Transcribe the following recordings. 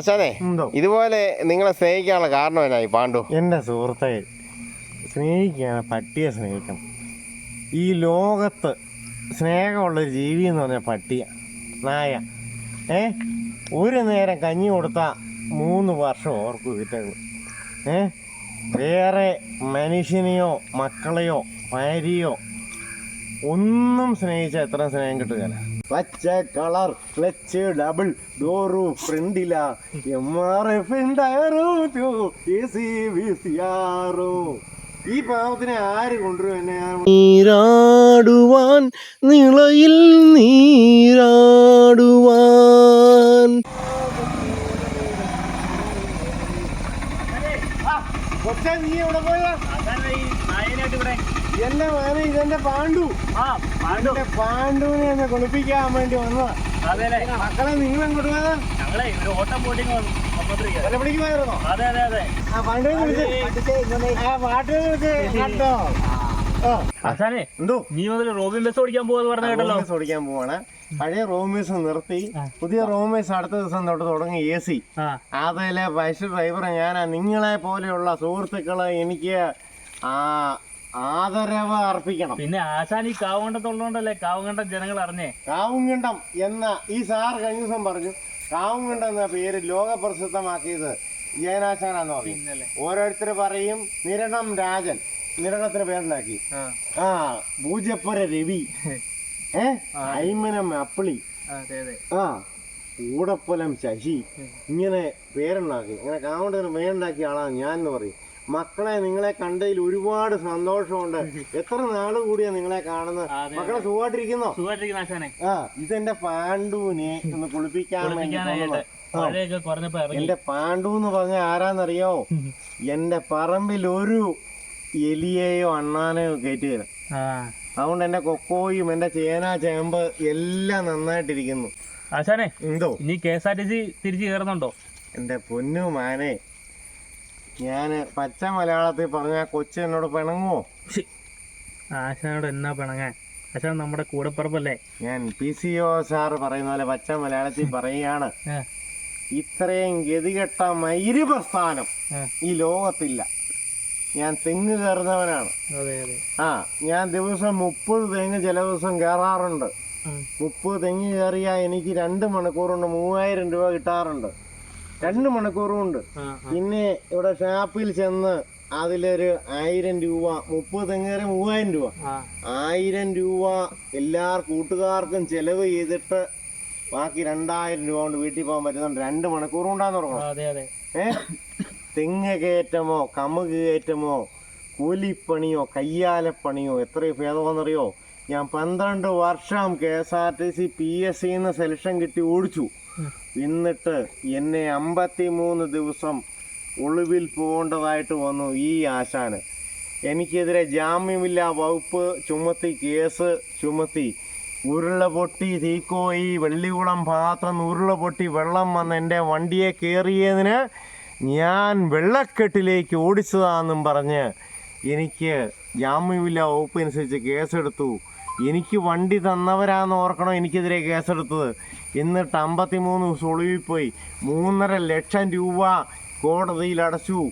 ആശാനെ ഇതുപോലെ നിങ്ങളെ സ്നേഹിക്കാനുള്ള കാരണം എന്നായി പാണ്ഡു? എന്റെ സുഹൃത്തെ സ്നേഹിക്കുകയാണ് പട്ടിയെ സ്നേഹിക്കണം. ഈ ലോകത്ത് സ്നേഹമുള്ളൊരു ജീവി എന്ന് പറഞ്ഞാൽ പട്ടിയ നായ. ഏ? ഒരു നേരം കഞ്ഞി കൊടുത്താൽ മൂന്ന് വർഷം ഓർക്കും കിട്ടുള്ളൂ ഏ? വേറെ മനുഷ്യനെയോ മക്കളെയോ ഭാര്യയോ ഒന്നും സ്നേഹിച്ചാൽ എത്ര സ്നേഹം കിട്ടുകയില്ല. പച്ച കളർ ക്ലച്ച് ഡബിൾ ഡോറു ഫ്രണ്ടില. എം ആർ എഫ് ഈ പാവത്തിനെ ആര് കൊണ്ടുവരും എന്നെ നീരാടുവാൻ നിളയിൽ നീരാടുവാൻ. കൊച്ചാ നീ എവിടെ പോയാ എന്റെ മോനെ ഇതെന്റെ പാണ്ഡു. എന്റെ പാണ്ഡുവിനെ എന്നെ കുളിപ്പിക്കാൻ വേണ്ടി വന്നതാ. മക്കളെ നിങ്ങൾ എങ്ങോട്ട് പോയതാ? ആ പാണ്ഡുവിനെ ആ ആ. എന്തോ? നീ മുതൽ റോബിൻ ബസ് ഓടിക്കാൻ പോവാന്ന് പറഞ്ഞ കേട്ടല്ലോ. റോമേഴ്സ് ഓടിക്കാൻ പോവാണ്. പഴയ റോമേഴ്സ് നിർത്തി. പുതിയ റോമേഴ്സ് അടുത്ത ദിവസം തൊട്ട് തുടങ്ങി എ സി. ആ. അതിലെ ബസ് ഡ്രൈവർ ഞാനാ നിങ്ങളെ പോലെയുള്ള സുഹൃത്തുക്കളെ എനിക്ക് ആ ആദരവ് അർപ്പിക്കണം. പിന്നെ ആശാൻ ഈ കാവുകണ്ടത്തുള്ളതുകൊണ്ടല്ലേ കാവുകണ്ടം ജനങ്ങൾ അറിഞ്ഞേ? കാവുങ്കണ്ടം എന്ന ഈ സാർ കഴിഞ്ഞ ദിവസം പറഞ്ഞു കാവുങ്കണ്ടം എന്ന പേര് ലോകപ്രസിദ്ധമാക്കിയത് ജയനാശാനാന്ന് പറഞ്ഞു. ഓരോരുത്തർ പറയും നിരണം രാജൻ. നിരണത്തിന് പേരുണ്ടാക്കി ആ. പൂജപ്പുര രവി. ഏ? ഐമനം അപ്പിളി. ആ കൂടപ്പൊലം ശശി. ഇങ്ങനെ പേരുണ്ടാക്കി ഇങ്ങനെ കാവുണ്ടത്തിന് പേരുണ്ടാക്കിയ ആളാണ് ഞാൻ എന്ന് പറയും. മക്കളെ നിങ്ങളെ കണ്ടതിൽ ഒരുപാട് സന്തോഷമുണ്ട്. എത്ര നാൾ കൂടിയാ നിങ്ങളെ കാണുന്നത്? മക്കളെ സുഖമായിട്ടിരിക്കുന്നോ? ആ ഇതെന്റെ പാണ്ഡുവിനെ ഒന്ന് കുളിപ്പിക്കാൻ വേണ്ടി എന്റെ പാണ്ഡു എന്ന് പറഞ്ഞ ആരാന്നറിയോ? എന്റെ പറമ്പിൽ ഒരു എലിയെയോ അണ്ണാനെയോ കയറ്റി തരാം. അതുകൊണ്ട് എന്റെ കൊക്കോയും എന്റെ ചേന ചേമ്പ് എല്ലാം നന്നായിട്ടിരിക്കുന്നു. ആശാനെ എന്തോ? ഇനി K S R T C തിരിച്ചു കയറുന്നുണ്ടോ? എന്റെ പൊന്നു മാനെ ഞാൻ പച്ച മലയാളത്തിൽ പറഞ്ഞ കൊച്ചു എന്നോട് പിണങ്ങുമോ ആശാനോട് എന്നാ പിണങ്ങാൻ? ആശാൻ നമ്മുടെ കൂടെ പറപ്പല്ലേ ഞാൻ പി സി ഒ സാറ് പറയുന്ന പോലെ പച്ച മലയാളത്തിൽ പറയുകയാണ്. ഇത്രയും ഗതികെട്ട മൈര് പ്രസ്ഥാനം ഈ ലോകത്തില്ല. ഞാൻ തെങ്ങ് കയറുന്നവനാണ്. ആ ഞാൻ ദിവസം മുപ്പത് തെങ്ങ് ചില ദിവസം കയറാറുണ്ട്. മുപ്പത് തെങ്ങ് കയറിയാൽ എനിക്ക് രണ്ട് മണിക്കൂർ കൊണ്ട് മൂവായിരം രൂപ കിട്ടാറുണ്ട്. രണ്ട് മണിക്കൂറും ഉണ്ട് പിന്നെ ഇവിടെ ഷാപ്പിൽ ചെന്ന് അതിലൊരു ആയിരം രൂപ മുപ്പത് തെങ്ങ് കയറി മൂവായിരം രൂപ. ആയിരം രൂപ എല്ലാ കൂട്ടുകാർക്കും ചെലവ് ചെയ്തിട്ട് ബാക്കി രണ്ടായിരം രൂപ കൊണ്ട് വീട്ടിൽ പോകാൻ പറ്റുന്നുണ്ട്. രണ്ട് മണിക്കൂർ കൊണ്ടാന്ന് തുടങ്ങണം ഏ? തെങ്ങ് കയറ്റമോ കമുക് കയറ്റമോ കൂലിപ്പണിയോ കയ്യാലപ്പണിയോ എത്രയോ ഭേദമെന്നറിയോ ഞാൻ പന്ത്രണ്ട് വർഷം K S R T C P S സിന്ന് സെലക്ഷൻ കിട്ടി ഓടിച്ചു. എന്നിട്ട് എന്നെ അമ്പത്തി മൂന്ന് ദിവസം ഒളിവിൽ പോകേണ്ടതായിട്ട് വന്നു ഈ ആശാന് എനിക്കെതിരെ ജാമ്യമില്ലാ വകുപ്പ് ചുമത്തി കേസ് ചുമത്തി ഉരുള പൊട്ടി തീക്കോയി വെള്ളികുളം പാത്രം ഉരുള പൊട്ടി വെള്ളം വന്ന് എന്റെ വണ്ടിയെ കയറിയതിന് ഞാൻ വെള്ളക്കെട്ടിലേക്ക് ഓടിച്ചതാണെന്നും പറഞ്ഞ് എനിക്ക് ജാമ്യമില്ലാ വകുപ്പ് അനുസരിച്ച് കേസെടുത്തു എനിക്ക് വണ്ടി തന്നവരാന്ന് ഓർക്കണം എനിക്കെതിരെ കേസെടുത്തത്? എന്നിട്ട് അമ്പത്തിമൂന്ന് ദിവസം ഒളിവിൽ പോയി. മൂന്നര ലക്ഷം രൂപ കോടതിയിൽ അടച്ചു.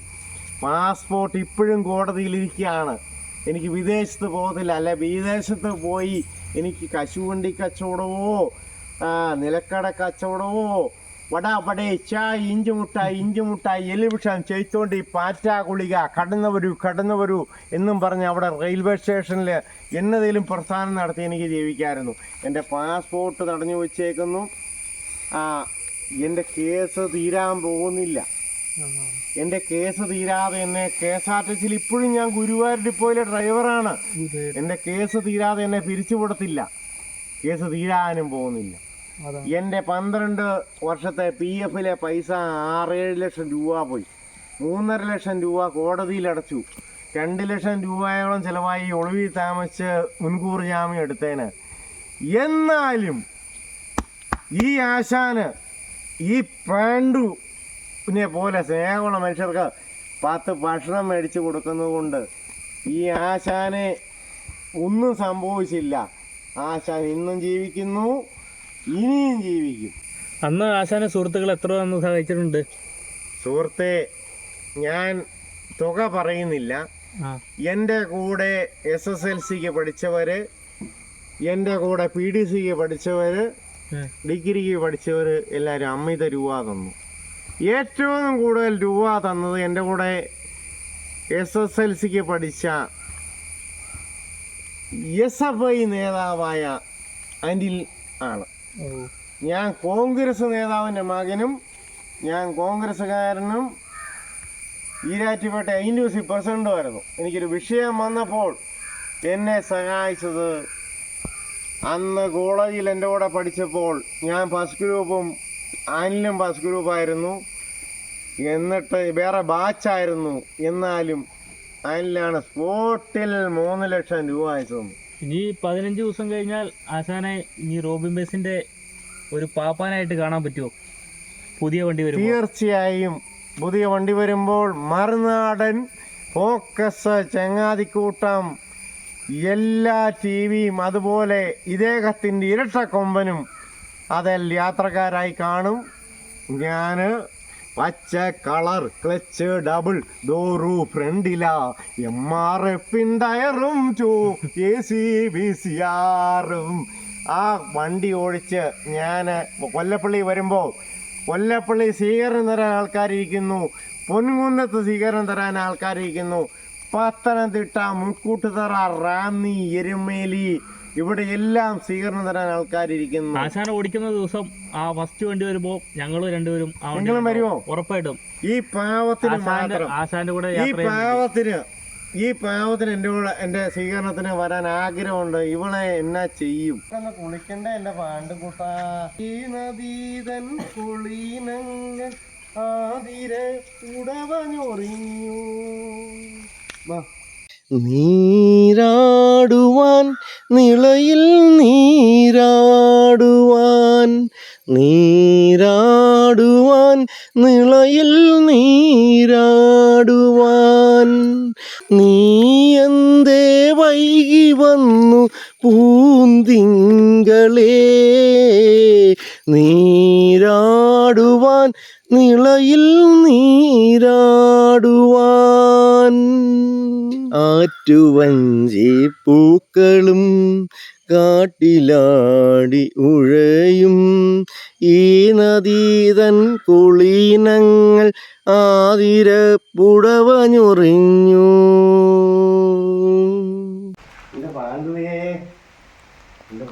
പാസ്പോർട്ട് ഇപ്പോഴും കോടതിയിലിരിക്കുകയാണ് എനിക്ക് വിദേശത്ത് പോകത്തില്ല. അല്ല വിദേശത്ത് പോയി എനിക്ക് കശുവണ്ടി കച്ചവടമോ നിലക്കട കച്ചവടമോ വടാ വടേ ചായ് ഇഞ്ചുമുട്ടായി ഇഞ്ചുമുട്ടായി ഇഞ്ചി മുട്ടായി എലിവിഷം ചെയ്ത്തോണ്ട് ഈ പാറ്റാ ഗുളിക കടന്നു വരൂ കടന്നു വരൂ എന്നും പറഞ്ഞ് അവിടെ റെയിൽവേ സ്റ്റേഷനിൽ എന്നതേലും പ്രസ്ഥാനം നടത്തി എനിക്ക് ജീവിക്കാമായിരുന്നു എന്റെ പാസ്പോർട്ട് തടഞ്ഞു വെച്ചേക്കുന്നു. ആ, എന്റെ കേസ് തീരാൻ പോകുന്നില്ല. എന്റെ കേസ് തീരാതെ എന്നെ കെ എസ് ആർ ടി സിയിൽ ഇപ്പോഴും ഞാൻ ഗുരുവായൂർ ഡിപ്പോയിലെ ഡ്രൈവറാണ്. എന്റെ കേസ് തീരാതെ എന്നെ പിരിച്ചുവിടത്തില്ല. കേസ് തീരാനും പോകുന്നില്ല. എന്റെ പന്ത്രണ്ട് വർഷത്തെ പി എഫിലെ പൈസ ആറേഴ് ലക്ഷം രൂപ പോയി. മൂന്നര ലക്ഷം രൂപ കോടതിയിൽ അടച്ചു. രണ്ട് ലക്ഷം രൂപയോളം ചിലവായി ഒളിവിൽ താമസിച്ച് മുൻകൂർ ജാമ്യം എടുത്തേന്. എന്നാലും ഈ ആശാന് ഈ പാണ്ഡുവിനെ പോലെ സ്നേഹമുള്ള മനുഷ്യർക്ക് പത്ത് ഭക്ഷണം മേടിച്ചു കൊടുക്കുന്നതുകൊണ്ട് ഈ ആശാനെ ഒന്നും സംഭവിച്ചില്ല. ആശാൻ ഇന്നും ജീവിക്കുന്നു. ഇനിയും ജീവിക്കും. അന്ന് ആശാന സുഹൃത്തുക്കൾ എത്ര അന്ന് സഹായിച്ചിട്ടുണ്ട്? സുഹൃത്തെ ഞാൻ തുക പറയുന്നില്ല. എന്റെ കൂടെ എസ് എസ് എൽ സിക്ക് പഠിച്ചവര് എന്റെ കൂടെ പി ഡി സിക്ക് പഠിച്ചവര്. ഡിഗ്രിക്ക് പഠിച്ചവർ എല്ലാവരും അമിത രൂപ തന്നു. ഏറ്റവും കൂടുതൽ രൂപ തന്നത് എന്റെ കൂടെ എസ് എസ് എൽ സിക്ക് പഠിച്ച എസ് എഫ് ഐ നേതാവായ അനിൽ ആണ്. ഞാൻ കോൺഗ്രസ് നേതാവിന്റെ മകനും ഞാൻ കോൺഗ്രസ്സുകാരനും ഈരാറ്റുപേട്ട ഐ ന്യൂസി പ്രസിഡന്റുമായിരുന്നു എനിക്കൊരു വിഷയം വന്നപ്പോൾ എന്നെ സഹായിച്ചത് അന്ന് കോളേജിൽ എന്റെ കൂടെ പഠിച്ചപ്പോൾ ഞാൻ ഫസ്റ്റ് ഗ്രൂപ്പും അനിലും ഫസ്റ്റ് ഗ്രൂപ്പായിരുന്നു. എന്നിട്ട് വേറെ ബാച്ചായിരുന്നു. എന്നാലും അനിലാണ് സ്പോട്ടിൽ മൂന്ന് ലക്ഷം രൂപ അയച്ചു തന്നു ഇനി പതിനഞ്ച് ദിവസം കഴിഞ്ഞാൽ ആശാനെ ഇനി റോബിൻ ബേസിന്റെ ഒരു പാപ്പാനായിട്ട് കാണാൻ പറ്റുമോ? പുതിയ വണ്ടി വരും തീർച്ചയായും പുതിയ വണ്ടി വരുമ്പോൾ മറുനാടൻ ഫോക്കസ് ചങ്ങാതിക്കൂട്ടം എല്ലാ ടി വിയും അതുപോലെ ഇദ്ദേഹത്തിന്റെ ഇരട്ട കൊമ്പനും അതിൽ യാത്രക്കാരായി കാണും. ഞാൻ പച്ച കളർ ക്ലച്ച് ഡബിൾ ഡോറു ഫ്രണ്ടില എം ആർ എഫിൻ ടയറും two A C B C ആറും. ആ വണ്ടി ഓടിച്ച് ഞാൻ കൊല്ലപ്പള്ളി വരുമ്പോൾ കൊല്ലപ്പള്ളി സ്വീകരണം തരാൻ ആൾക്കാരിയ്ക്കുന്നു പൊൻകുന്നത്ത് സ്വീകരണം തരാൻ ആൾക്കാരിയ്ക്കുന്നു പത്തനംതിട്ട മുക്കൂട്ടുതറ റാന്നി എരുമേലി. ഇവിടെ എല്ലാം സ്വീകരണം തരാൻ ആൾക്കാരിരിക്കുന്നു. ആശാന ഓടിക്കുന്ന ദിവസം ആ ഫസ്റ്റ് വണ്ടി വരുമ്പോ ഞങ്ങൾ രണ്ടുപേരും നിങ്ങളും വരുമോ? ഉറപ്പായിട്ടും. ഈ പാവത്തിന് ആശാന്റെ മാത്രം. ആശാന്റെ കൂടെ ഈ. പാവത്തിന് ഈ പാവത്തിന് എന്റെ കൂടെ എന്റെ സ്വീകരണത്തിന് വരാൻ ആഗ്രഹമുണ്ട്. ഇവളെ എന്നാ ചെയ്യും? കുളിക്കണ്ട എന്റെ പാണ്ട് കൂട്ടാ. ഈ നദീതൻ കുളീനങ്ങൾ ആതിര ഉടവഞ്ഞൊറിഞ്ഞു വാ. നീരാടുവാൻ നിളയിൽ നീരാടുവാൻ നീരാടുവാൻ നിളയിൽ നീരാടുവാൻ. നീ എന്തേ വൈകി വന്നു പൂന്തിങ്കളേ? നീരാടുവാൻ നിളയിൽ നീരാടുവാൻ. ആറ്റുവഞ്ചി പൂക്കളും കാട്ടിലാടി ഉഴയും. ഈ നദീതൻ കുളീനങ്ങൾ ആതിര പുടവഞ്ഞുറിഞ്ഞു എന്റെ പാണ്ടുവേ എന്റെ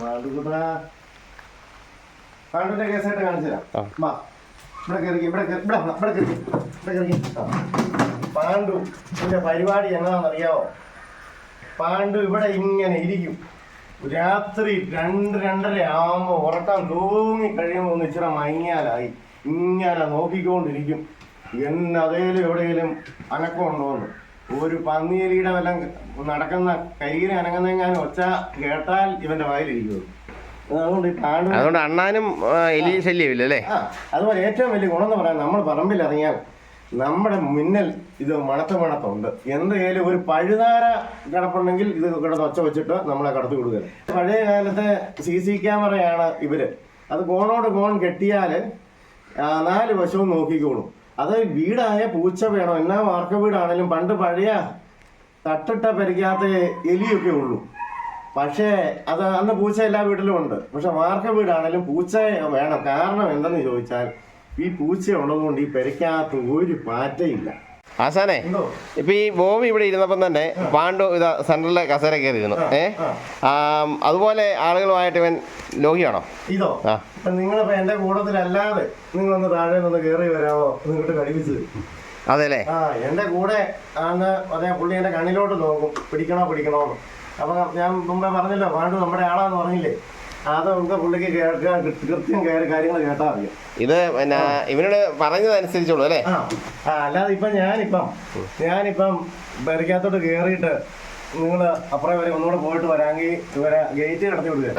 പാണ്ടുവിന്റെ കേസായിട്ട് കാണിച്ചു തരാം ഇവിടെ. പാണ്ഡു എന്റെ പരിപാടി എന്നതാണെന്നറിയാവോ പാണ്ഡു ഇവിടെ ഇങ്ങനെ ഇരിക്കും. രാത്രി രണ്ട് രണ്ടര ആവുമ്പോ ഉറക്കം തൂങ്ങി കഴിയുമ്പോൾ ഒന്ന് ഇച്ചിരി മങ്ങിയാലായി. ഇങ്ങനെ നോക്കിക്കൊണ്ടിരിക്കും. എന്നതേലും എവിടെയെങ്കിലും അനക്കമുണ്ടോന്ന്. ഒരു പന്നിയലിയുടെ വല്ലതും നടക്കുന്ന കയ്യിൽ അനങ്ങുന്നെങ്ങാനും ഒച്ച കേട്ടാൽ ഇവന്റെ വായിലിരിക്കും അതുകൊണ്ട് അണ്ണാനും എലി ശല്യമില്ല അല്ലേ അതുപോലെ ഏറ്റവും വലിയ ഗുണം എന്ന് പറയാൻ നമ്മൾ പറമ്പിൽ ഇറങ്ങിയാൽ നമ്മുടെ മിന്നൽ ഇത് മണത്ത മണത്തുണ്ട്. എന്തായാലും ഒരു പഴുതാര കിടപ്പുണ്ടെങ്കിൽ ഇത് കിടന്ന് ഒച്ച വെച്ചിട്ട് നമ്മളെ കടത്തി വിടുക പഴയ കാലത്തെ സി സി ക്യാമറയാണ് ഇവർ. അത് കോണോട് കോൺ കെട്ടിയാൽ നാല് വശവും നോക്കിക്കോളും. അത് വീടായ പൂച്ച വേണം? എന്നാ വാർക്ക വീടാണെങ്കിലും പണ്ട് പഴയ തട്ടിട്ട പരിക്കാത്ത എലിയൊക്കെ ഉള്ളൂ. പക്ഷേ അത് അന്ന് പൂച്ച എല്ലാ വീട്ടിലും ഉണ്ട്. പക്ഷെ വാർക്ക വീടാണെങ്കിലും പൂച്ച വേണം. കാരണം എന്തെന്ന് ചോദിച്ചാൽ ഈ പൂച്ച ഉള്ളതുകൊണ്ട് ഈ പെരയ്ക്കകത്ത് ഒരു പാറ്റയില്ല. ആസാനെ ഇപ്പൊ ഈ ബോബി ഇവിടെ ഇരുന്നപ്പം തന്നെ പാണ്ഡു ഇതാ സെൻട്രലിലെ കസേര കയറിയിരുന്നു. ഏ? ആം, അതുപോലെ ആളുകളുമായിട്ട് ഇവൻ ലോഹിയാണോ ഇതോ? നിങ്ങളിപ്പോ എന്റെ കൂടത്തിലല്ലാതെ നിങ്ങൾ ഒന്ന് താഴെ ഒന്ന് കയറി വരാമോ നിങ്ങോട്ട് കഴിപ്പിച്ച് അതെ അല്ലേ ആ എന്റെ കൂടെ ആണ് അതേ പുള്ളി എന്റെ കണ്ണിലോട്ട് നോക്കും. പിടിക്കണോ പിടിക്കണോ എന്ന് അപ്പൊ ഞാൻ മുമ്പേ പറഞ്ഞല്ലോ പാണ്ഡു നമ്മുടെ ആളാന്ന് പറഞ്ഞില്ലേ? അത് നമുക്ക് പുള്ളിക്ക് കേൾക്കാൻ കൃത്യം കാര്യങ്ങൾ കേട്ടാ അറിയാം ഇത് പിന്നെ ഇവനോട് പറഞ്ഞതനുസരിച്ചുള്ളൂ അല്ലേ? ആ അല്ലാതെ ഇപ്പൊ ഞാനിപ്പം ഞാനിപ്പം പെരക്കകത്തോട്ട് കേറിയിട്ട് നിങ്ങൾ അപ്പുറം വരെ ഒന്നുകൂടെ പോയിട്ട് വരാമെങ്കിൽ ഇവരെ ഗേറ്റ് കടത്തി വിടുക.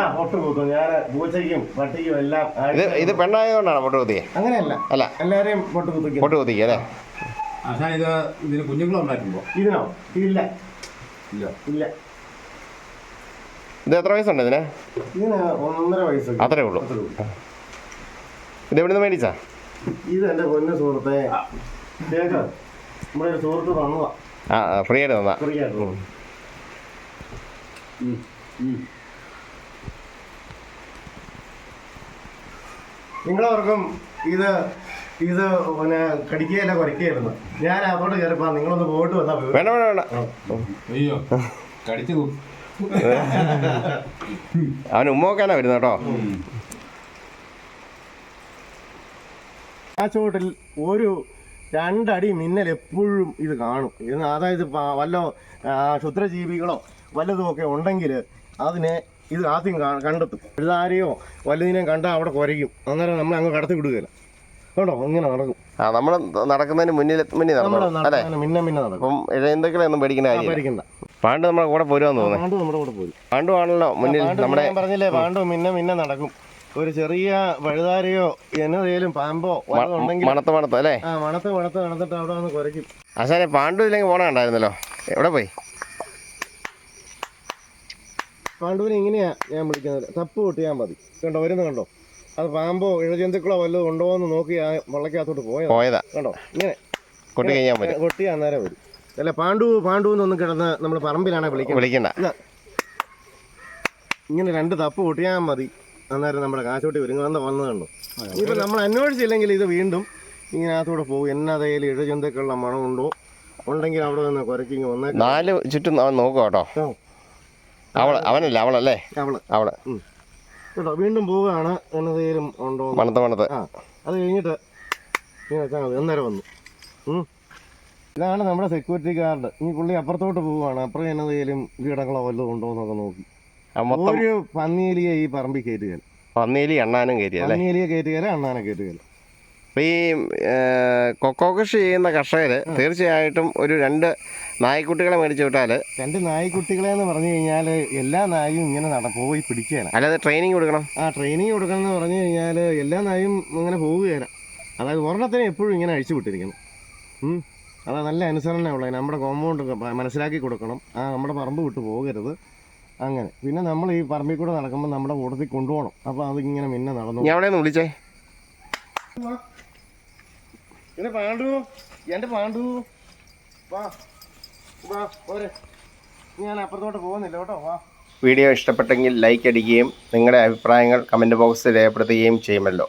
ആ പൊട്ട് കൂത്തും. ഞാൻ പൂച്ചയ്ക്കും പട്ടിക്കും എല്ലാം ഇത് ഇത് പെണ്ണായതുകൊണ്ടാണ് പൊട്ട് കുത്തിയെ? അങ്ങനെയല്ല. അല്ല. എല്ലാരെയും പൊട്ട് കുത്തിക്കും. പൊട്ട് കുത്തിക്കുക അല്ലേ? ഇത് ഇതിന് കുഞ്ഞുങ്ങളുണ്ടായിട്ടുണ്ടോ? ഇതിനോ? ഇല്ല. ഇല്ല. ഇത് എത്ര വയസ്സുണ്ട് ഇതിന് ഒന്നര വയസ്സ് അത്രേ ഉള്ളൂ. ഇത് എവിടെ നിന്ന് മേടിച്ചാ? ഇത് എന്റെ പൊന്ന സുഹൃത്തെ. കേക്ക്. നമ്മുടെ ഒരു സുഹൃത്ത് തന്നതാ. ആ ഫ്രീ ആയിട്ട് തന്നാ. ഫ്രീ ആയിട്ട് നിങ്ങളവർക്കും ഇത് ഇത് പിന്നെ കടിക്കുകയല്ല കുറയ്ക്കുകയായിരുന്നു. ഞാൻ അതോട്ട് കയറിപ്പോ നിങ്ങളൊന്ന് പോയിട്ട് വന്നാ. വേണ്ട വേണ്ട വേണ്ട. അയ്യോ കടിച്ചു അവൻ ഉമ്മ വെക്കാനാ വരുന്നത് കേട്ടോ. ആ ചുവട്ടിൽ ഒരു രണ്ടടി മിന്നൽ എപ്പോഴും ഇത് കാണും. ഇത് അതായത് വല്ല ക്ഷുദ്രജീവികളോ വല്ലതും ഒക്കെ ഉണ്ടെങ്കിൽ അതിനെ ഇത് ആദ്യം കണ്ടെത്തും. എഴുതാരെയോ വല്ലതിനെയും കണ്ടാൽ അവിടെ കുരയ്ക്കും അന്നേരം നമ്മൾ അങ്ങ് കടത്തി വിടുകയില്ല. കേട്ടോ ഇങ്ങനെ നടക്കും. ആ നമ്മൾ നടക്കുന്നതിന് മുന്നിൽ മുന്നിൽ നടന്നു അല്ലേ? മിന്ന മിന്ന നടക്കും. അപ്പം ഇഴയന്തുക്കളെ ഒന്നും പേടിക്കുന്ന കാര്യമില്ല പാണ്ഡു പാണ്ട് നമ്മുടെ കൂടെ പോരുവാന്ന് തോന്നുന്നു. പാണ്ട് നമ്മുടെ കൂടെ പാണ്ടു ആണല്ലോ മുന്നിൽ നമ്മുടെ പറഞ്ഞില്ലേ പാണ്ഡു മിന്നെ മിന്നെ നടക്കും. ഒരു ചെറിയ വഴുതാരയോ എന്നതേലും പാമ്പോ ഉണ്ടെങ്കിൽ മണത്ത് മണത്ത് അല്ലേ? ആ മണത്ത് മണത്ത് നടന്നിട്ട് അവിടെ വന്ന് കുറയ്ക്കും ആശാനെ പാണ്ടു ഇല്ലെങ്കിൽ പോണ ഉണ്ടായിരുന്നല്ലോ എവിടെ പോയി? പാണ്ഡുവിനെ ഇങ്ങനെയാ ഞാൻ വിളിക്കുന്നത്. തപ്പ് പൊട്ടിയാൽ മതി. കണ്ടോ വരുന്നു കണ്ടോ? അത് പാമ്പോ ഇഴജന്തുക്കളോ വല്ലതും ഉണ്ടോ എന്ന് നോക്കി ആ വള്ളക്കകത്തോട്ട് പോയത് പോയതാ. കണ്ടോ? ഇങ്ങനെ. കൊട്ടി കഴിഞ്ഞാൽ മതി. കൊട്ടി അന്നേരം വരും. അല്ല പാണ്ടു പാണ്ഡു എന്നൊന്നും കിടന്ന് നമ്മൾ പറമ്പിലാണ് വിളിക്കുന്നത് വിളിക്കണ്ട. ഇങ്ങനെ രണ്ട് തപ്പ് പൊട്ടിയാൽ മതി. അന്നേരം നമ്മുടെ കാശോട്ടി വരും. എന്താ വന്നത് കണ്ടോ? ഇനിയിപ്പോൾ നമ്മൾ അന്വേഷിച്ചില്ലെങ്കിൽ ഇത് വീണ്ടും ഇങ്ങനെ അകത്തോടെ പോകും എന്നതായാലും ഇഴജന്തുക്കളുടെ ഉണ്ടോ? ഉണ്ടെങ്കിൽ അവിടെ നിന്ന് കുരക്കിങ് വന്നേക്കാം. നാല് ചുറ്റും അവൻ നോക്കുക കേട്ടോ. അവൾ അവൾ അവനല്ല? അവളല്ലേ? അവൾ. അവൾ. കേട്ടോ വീണ്ടും പോവുകയാണ് എന്നതേലും ഉണ്ടോ മണത്തെ മണത്ത്. ആ അത് കഴിഞ്ഞിട്ട് ഇങ്ങനെ വെച്ചാൽ മതി അന്നേരം വന്നു. ഇതാണ് നമ്മുടെ സെക്യൂരിറ്റി ഗാർഡ് ഈ പുള്ളി അപ്പുറത്തോട്ട് പോവുകയാണ്. അപ്പുറം എന്നതേലും കീടങ്ങളോ വല്ലതും ഉണ്ടോ എന്നൊക്കെ നോക്കി. ഒരു പന്നിയിലിയെ ഈ പറമ്പിൽ കയറ്റുകയില്ല പന്നിയിലി എണ്ണാനും കയറ്റുക പന്നിയിലിയെ കയറ്റുകയല്ല എണ്ണാനും അണ്ണാനെ കയറ്റുകയില്ല അപ്പോൾ ഈ കൊക്കോ കൃഷി ചെയ്യുന്ന കർഷകർ തീർച്ചയായിട്ടും ഒരു രണ്ട് നായ്ക്കുട്ടികളെ മേടിച്ചു വിട്ടാൽ രണ്ട് നായ്ക്കുട്ടികളെ എന്ന് പറഞ്ഞു കഴിഞ്ഞാൽ എല്ലാ നായും ഇങ്ങനെ നട പോയി പിടിക്കുകയാണ്. അല്ലാതെ ട്രെയിനിങ് കൊടുക്കണം. ആ ട്രെയിനിങ് കൊടുക്കണം എന്ന് പറഞ്ഞു കഴിഞ്ഞാൽ എല്ലാ നായും ഇങ്ങനെ പോവുകയാണ്. അതായത് ഒരെണ്ണത്തിനെ എപ്പോഴും ഇങ്ങനെ അഴിച്ചു വിട്ടിരിക്കണം അതാ അത് നല്ല അനുസരണ ഉള്ളത്. നമ്മുടെ കോമ്പൗണ്ട് മനസ്സിലാക്കി കൊടുക്കണം. ആ നമ്മുടെ പറമ്പ് വിട്ട് പോകരുത്. അങ്ങനെ. പിന്നെ നമ്മൾ ഈ പറമ്പിൽ കൂടെ നടക്കുമ്പോൾ നമ്മുടെ കൂട്ടത്തിൽ കൊണ്ടുപോകണം. അപ്പോൾ അതിങ്ങനെ മിന്നെ നടന്നു. ഞാൻ അവിടെ വിളിച്ചേ? പിന്നെ പാണ്ടു എന്റെ പാണ്ടു വാ. വാ ഞാൻ അപ്പുറത്തോട്ട് വാ. വീഡിയോ ഇഷ്ടപ്പെട്ടെങ്കിൽ ലൈക്ക് അടിക്കുകയും നിങ്ങളുടെ അഭിപ്രായങ്ങൾ കമന്റ് ബോക്സിൽ രേഖപ്പെടുത്തുകയും ചെയ്യുമല്ലോ.